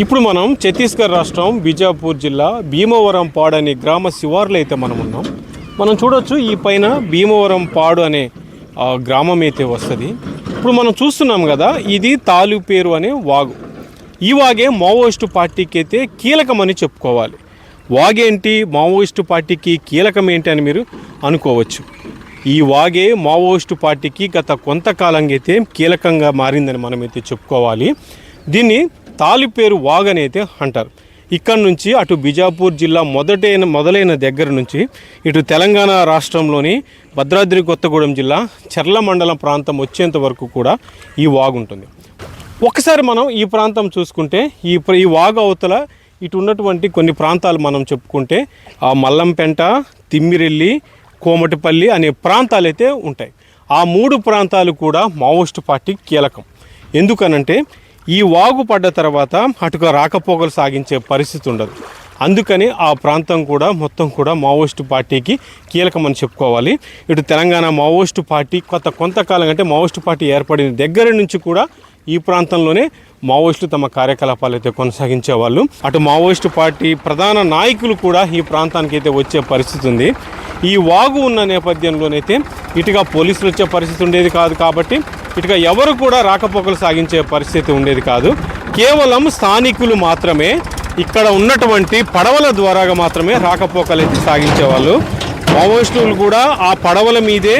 ఇప్పుడు మనం ఛత్తీస్గఢ్ రాష్ట్రం బీజాపూర్ జిల్లా భీమవరం పాడు అనే గ్రామ శివార్లో అయితే మనం ఉన్నాం. మనం చూడొచ్చు ఈ పైన భీమవరం పాడు అనే గ్రామం అయితే వస్తుంది. ఇప్పుడు మనం చూస్తున్నాం కదా ఇది తాలుపేరు అనే వాగు. ఈ వాగే మావోయిస్టు పార్టీకి అయితే కీలకమని చెప్పుకోవాలి. వాగేంటి మావోయిస్టు పార్టీకి కీలకం ఏంటి అని మీరు అనుకోవచ్చు. ఈ వాగే మావోయిస్టు పార్టీకి గత కొంతకాలంగా అయితే కీలకంగా మారిందని మనమైతే చెప్పుకోవాలి. దీన్ని తాలిపేరు వాగని అయితే అంటారు. ఇక్కడ నుంచి అటు బిజాపూర్ జిల్లా మొదటైన మొదలైన దగ్గర నుంచి ఇటు తెలంగాణ రాష్ట్రంలోని భద్రాద్రి కొత్తగూడెం జిల్లా చర్ల మండలం ప్రాంతం వచ్చేంత వరకు కూడా ఈ వాగు ఉంటుంది. ఒకసారి మనం ఈ ప్రాంతం చూసుకుంటే ఈ ప్ర- ఈ వాగు అవతల ఇటు ఉన్నటువంటి కొన్ని ప్రాంతాలు మనం చెప్పుకుంటే ఆ మల్లంపెంట తిమ్మిరెల్లి కోమటిపల్లి అనే ప్రాంతాలు అయితే ఉంటాయి. ఆ మూడు ప్రాంతాలు కూడా మావోస్ట్ పార్టీ కీలకం. ఎందుకనంటే ఈ వాగు పడ్డ తర్వాత అటుగా రాకపోకలు సాగించే పరిస్థితి ఉండదు. అందుకని ఆ ప్రాంతం కూడా మొత్తం కూడా మావోయిస్టు పార్టీకి కీలకమని చెప్పుకోవాలి. ఇటు తెలంగాణ మావోయిస్టు పార్టీ కొత్త కొంతకాలం అంటే మావోయిస్టు పార్టీ ఏర్పడిన దగ్గర నుంచి కూడా ఈ ప్రాంతంలోనే మావోయిస్టు తమ కార్యకలాపాలు అయితే కొనసాగించేవాళ్ళు. అటు మావోయిస్టు పార్టీ ప్రధాన నాయకులు కూడా ఈ ప్రాంతానికి అయితే వచ్చే పరిస్థితి ఉంది. ఈ వాగు ఉన్న నేపథ్యంలోనైతే ఇటుగా పోలీసులు వచ్చే పరిస్థితి ఉండేది కాదు కాబట్టి ఇటుగా ఎవరు కూడా రాకపోకలు సాగించే పరిస్థితి ఉండేది కాదు. కేవలం స్థానికులు మాత్రమే ఇక్కడ ఉన్నటువంటి పడవల ద్వారాగా మాత్రమే రాకపోకలు అయితే సాగించేవాళ్ళు. మావోయిస్టులు కూడా ఆ పడవల మీదే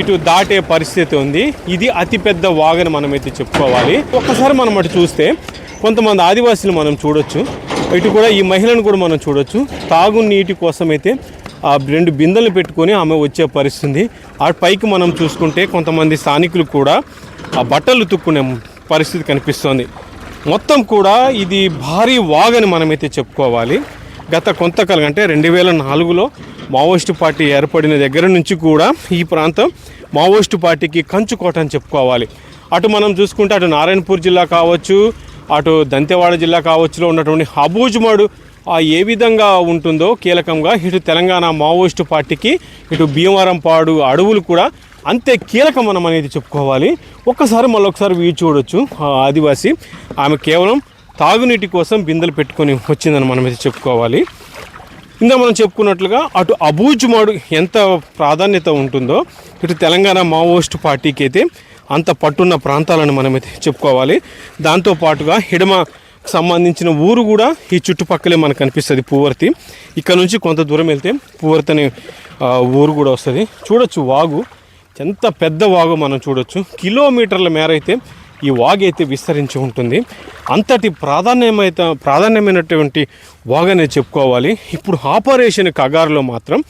ఇటు దాటే పరిస్థితి ఉంది. ఇది అతిపెద్ద వాగని మనమైతే చెప్పుకోవాలి. ఒక్కసారి మనం అటు చూస్తే కొంతమంది ఆదివాసీలు మనం చూడొచ్చు. ఇటు కూడా ఈ మహిళను కూడా మనం చూడొచ్చు. తాగునీటి అయితే ఆ రెండు బిందెలు పెట్టుకొని ఆమె వచ్చే పరిస్థితి. ఆ పైకి మనం చూసుకుంటే కొంతమంది స్థానికులు కూడా ఆ బట్టలు తుక్కునే పరిస్థితి కనిపిస్తోంది. మొత్తం కూడా ఇది భారీ వాగని మనమైతే చెప్పుకోవాలి. గత కొంతకాలం అంటే రెండు వేల నాలుగులో మావోయిస్టు పార్టీ ఏర్పడిన దగ్గర నుంచి కూడా ఈ ప్రాంతం మావోయిస్టు పార్టీకి కంచుకోట అని చెప్పుకోవాలి. అటు మనం చూసుకుంటే అటు నారాయణపూర్ జిల్లా కావచ్చు అటు దంతెవాడ జిల్లా కావచ్చులో ఉన్నటువంటి అబూజ్మడు ఏ విధంగా ఉంటుందో కీలకంగా ఇటు తెలంగాణ మావోయిస్టు పార్టీకి ఇటు భీమవరం పాడు అడవులు కూడా అంతే కీలకం మనం అనేది చెప్పుకోవాలి. ఒక్కసారి మళ్ళొకసారి వ్యూ చూడొచ్చు ఆదివాసి. ఆమె కేవలం తాగునీటి కోసం బిందెలు పెట్టుకొని వచ్చిందని మనం అయితే చెప్పుకోవాలి. ఇందా మనం చెప్పుకున్నట్లుగా అటు అబూజ్మాడు ఎంత ప్రాధాన్యత ఉంటుందో ఇటు తెలంగాణ మావోయిస్టు పార్టీకి అయితే అంత పట్టున్న ప్రాంతాలను మనమైతే చెప్పుకోవాలి. దాంతో పాటుగా హిడమ సంబంధించిన ఊరు కూడా ఈ చుట్టుపక్కలే మనకు కనిపిస్తుంది పూవర్తి ఇక్కడ నుంచి కొంత దూరం వెళ్తే పూవర్తి అనే ఊరు కూడా వస్తుంది. చూడొచ్చు వాగు. ఎంత పెద్ద వాగు మనం చూడొచ్చు. కిలోమీటర్ల మేర అయితే ఈ వాగు అయితే విస్తరించి ఉంటుంది. అంతటి ప్రాధాన్యమైతే ప్రాధాన్యమైనటువంటి వాగు అనేది చెప్పుకోవాలి. ఇప్పుడు ఆపరేషన్ కగారులో మాత్రం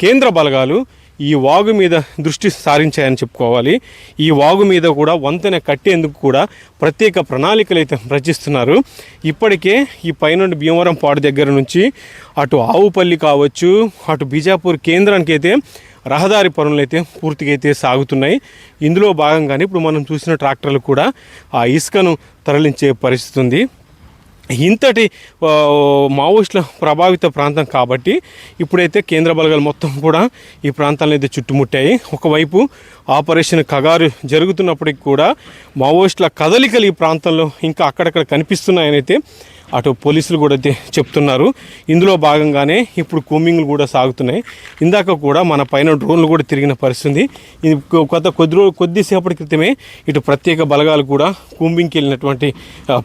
కేంద్ర బలగాలు ఈ వాగు మీద దృష్టి సారించాయని చెప్పుకోవాలి. ఈ వాగు మీద కూడా వంతెన కట్టేందుకు కూడా ప్రత్యేక ప్రణాళికలు అయితే రచిస్తున్నారు. ఇప్పటికే ఈ పైనుండి భీమవరం పాడు దగ్గర నుంచి అటు ఆవుపల్లి కావచ్చు అటు బీజాపూర్ కేంద్రానికి అయితే రహదారి పనులు అయితే పూర్తిగా అయితే సాగుతున్నాయి. ఇందులో భాగంగానే ఇప్పుడు మనం చూసిన ట్రాక్టర్లు కూడా ఆ ఇసుకను తరలించే పరిస్థితి ఉంది. ఇంతటి మావోయిస్టుల ప్రభావిత ప్రాంతం కాబట్టి ఇప్పుడైతే కేంద్ర బలగాలు మొత్తం కూడా ఈ ప్రాంతాలను అయితే చుట్టుముట్టాయి. ఒకవైపు ఆపరేషన్ కగారు జరుగుతున్నప్పటికి కూడా మావోయిస్టుల కదలికలు ఈ ప్రాంతంలో ఇంకా అక్కడక్కడ కనిపిస్తున్నాయనైతే అటు పోలీసులు కూడా అయితే చెప్తున్నారు. ఇందులో భాగంగానే ఇప్పుడు కూమింగ్లు కూడా సాగుతున్నాయి. ఇందాక కూడా మన పైన డ్రోన్లు కూడా తిరిగిన పరిస్థితి ఇది కొత్త కొద్ది రోజు కొద్దిసేపటి క్రితమే ఇటు ప్రత్యేక బలగాలు కూడా కూంబింగ్కి వెళ్ళినటువంటి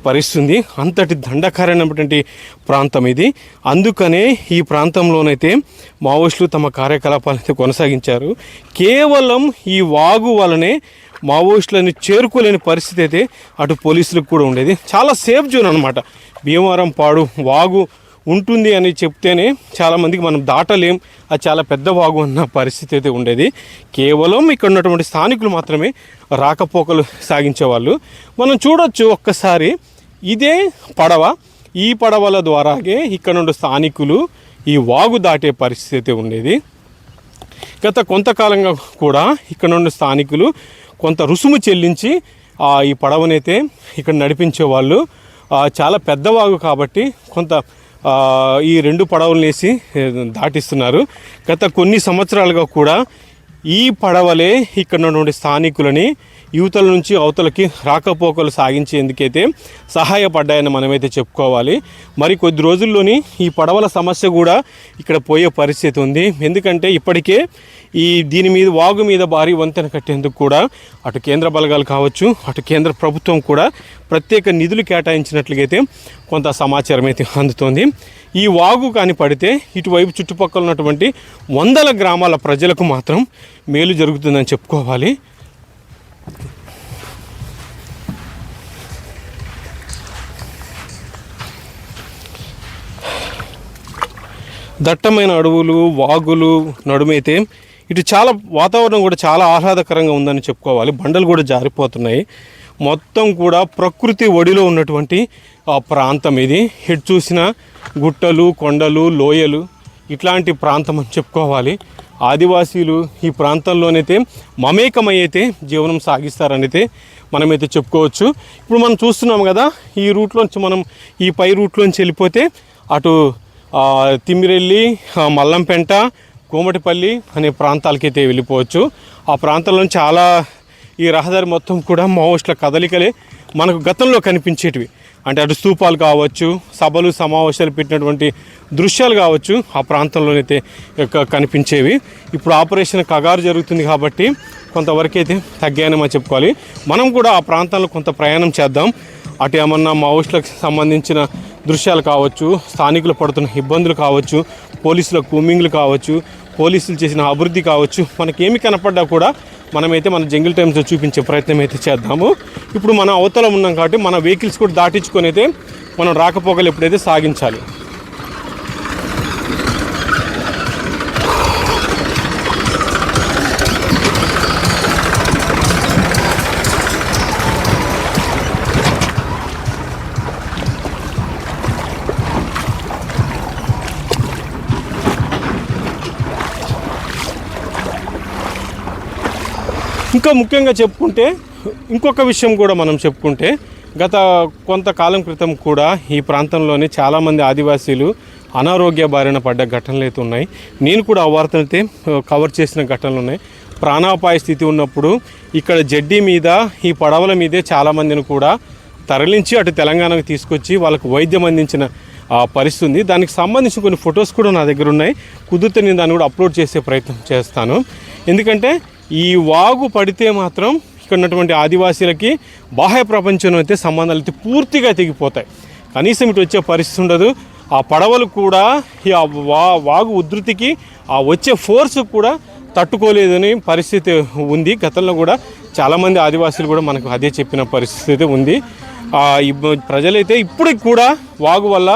పరిస్థితి ఉంది. అంతటి దండకారైనటువంటి ప్రాంతం ఇది. అందుకనే ఈ ప్రాంతంలోనైతే మావోయిస్టులు తమ కార్యకలాపాలు అయితే కొనసాగించారు. కేవలం ఈ వాగు వలనే మావోయిస్టులను చేరుకోలేని పరిస్థితి అయితే అటు పోలీసులకు కూడా ఉండేది. చాలా సేఫ్ జోన్ అనమాట భీమవరం పాడు వాగు ఉంటుంది అని చెప్తేనే చాలామందికి మనం దాటలేం. అది చాలా పెద్ద వాగు అన్న పరిస్థితి అయితే ఉండేది. కేవలం ఇక్కడ ఉన్నటువంటి స్థానికులు మాత్రమే రాకపోకలు సాగించేవాళ్ళు. మనం చూడొచ్చు ఒక్కసారి ఇదే పడవ. ఈ పడవల ద్వారాగే ఇక్కడ నుండి స్థానికులు ఈ వాగు దాటే పరిస్థితి అయితే ఉండేది. గత కొంతకాలంగా కూడా ఇక్కడ నుండి స్థానికులు కొంత రుసుము చెల్లించి ఈ పడవనైతే ఇక్కడ నడిపించే వాళ్ళు చాలా పెద్దవాగు కాబట్టి కొంత ఈ రెండు పడవలు వేసి దాటిస్తున్నారు. గత కొన్ని సంవత్సరాలుగా కూడా ఈ పడవలే ఇక్కడ ఉన్నటువంటి స్థానికులని యువతల నుంచి అవతలకి రాకపోకలు సాగించేందుకైతే సహాయపడ్డాయని మనమైతే చెప్పుకోవాలి. మరి కొద్ది రోజుల్లోని ఈ పడవల సమస్య కూడా ఇక్కడ పోయే పరిస్థితి ఉంది. ఎందుకంటే ఇప్పటికే ఈ దీని మీద వాగు మీద భారీ వంతెన కట్టేందుకు కూడా అటు కేంద్ర బలగాలు కావచ్చు అటు కేంద్ర ప్రభుత్వం కూడా ప్రత్యేక నిధులు కేటాయించినట్లుగైతే కొంత సమాచారం అయితే అందుతోంది. ఈ వాగు కానీ పడితే ఇటువైపు చుట్టుపక్కల ఉన్నటువంటి వందల గ్రామాల ప్రజలకు మాత్రం మేలు జరుగుతుందని చెప్పుకోవాలి. దట్టమైన అడవులు వాగులు నడుమైతే ఇటు చాలా వాతావరణం కూడా చాలా ఆహ్లాదకరంగా ఉందని చెప్పుకోవాలి. బండలు కూడా జారిపోతున్నాయి. మొత్తం కూడా ప్రకృతి ఒడిలో ఉన్నటువంటి ఆ ప్రాంతం ఇది. ఎటు చూసిన గుట్టలు కొండలు లోయలు ఇట్లాంటి ప్రాంతం అని చెప్పుకోవాలి. ఆదివాసీలు ఈ ప్రాంతంలోనైతే మమేకమైతే జీవనం సాగిస్తారనైతే మనమైతే చెప్పుకోవచ్చు. ఇప్పుడు మనం చూస్తున్నాం కదా ఈ రూట్లోంచి మనం ఈ పై రూట్లోంచి వెళ్ళిపోతే అటు తిమ్మిరెల్లి మల్లంపెంట కోమటిపల్లి అనే ప్రాంతాలకైతే వెళ్ళిపోవచ్చు. ఆ ప్రాంతంలో చాలా ఈ రహదారి మొత్తం కూడా మావోయిస్టుల కదలికలే మనకు గతంలో కనిపించేటివి. అంటే అటు స్థూపాలు కావచ్చు సభలు సమావేశాలు పెట్టినటువంటి దృశ్యాలు కావచ్చు ఆ ప్రాంతంలోనైతే యొక్క కనిపించేవి. ఇప్పుడు ఆపరేషన్ కగారు జరుగుతుంది కాబట్టి కొంతవరకు అయితే తగ్గాయని మనం చెప్పుకోవాలి. మనం కూడా ఆ ప్రాంతంలో కొంత ప్రయాణం చేద్దాం. అటు ఏమన్నా మావోయిస్టులకు సంబంధించిన దృశ్యాలు కావచ్చు స్థానికులు పడుతున్న ఇబ్బందులు కావచ్చు పోలీసుల కూమింగ్లు కావచ్చు పోలీసులు చేసిన అభివృద్ధి కావచ్చు మనకేమి కనపడ్డా కూడా మనమైతే మన జంగిల్ టైమ్స్లో చూపించే ప్రయత్నం అయితే చేద్దాము. ఇప్పుడు మనం అవతల ఉన్నాం కాబట్టి మన వెహికల్స్ కూడా దాటించుకొని అయితే మనం రాకపోకలు ఎప్పుడైతే సాగించాలి. ఇంకా ముఖ్యంగా చెప్పుకుంటే ఇంకొక విషయం కూడా మనం చెప్పుకుంటే గత కొంతకాలం క్రితం కూడా ఈ ప్రాంతంలోని చాలామంది ఆదివాసీలు అనారోగ్య బారిన పడ్డ ఘటనలు అయితే ఉన్నాయి. నేను కూడా ఆ వార్తలైతే కవర్ చేసిన ఘటనలు ఉన్నాయి. ప్రాణాపాయ స్థితి ఉన్నప్పుడు ఇక్కడ జడ్డీ మీద ఈ పడవల మీదే చాలామందిని కూడా తరలించి అటు తెలంగాణకు తీసుకొచ్చి వాళ్ళకు వైద్యం అందించిన పరిస్థితి ఉంది. దానికి సంబంధించిన కొన్ని ఫొటోస్ కూడా నా దగ్గర ఉన్నాయి. కుదిరితే నేను దాన్ని కూడా అప్లోడ్ చేసే ప్రయత్నం చేస్తాను. ఎందుకంటే ఈ వాగు పడితే మాత్రం ఇక్కడ ఉన్నటువంటి ఆదివాసీలకి బాహ్య ప్రపంచం అయితే సంబంధాలు అయితే పూర్తిగా తెగిపోతాయి. కనీసం ఇటు వచ్చే పరిస్థితి ఉండదు. ఆ పడవలు కూడా ఈ ఆ వా వాగు ఉధృతికి ఆ వచ్చే ఫోర్స్ కూడా తట్టుకోలేదని పరిస్థితి ఉంది. గతంలో కూడా చాలామంది ఆదివాసీలు కూడా మనకు అదే చెప్పిన పరిస్థితి అయితే ఉంది. ప్రజలైతే ఇప్పటికి కూడా వాగు వల్ల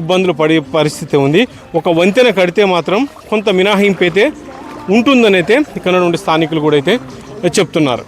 ఇబ్బందులు పడే పరిస్థితి ఉంది. ఒక వంతెన కడితే మాత్రం కొంత మినహాయింపు అయితే ఉంటుందని అయితే ఇక్కడ నుండి స్థానికులు కూడా అయితే చెప్తున్నారు.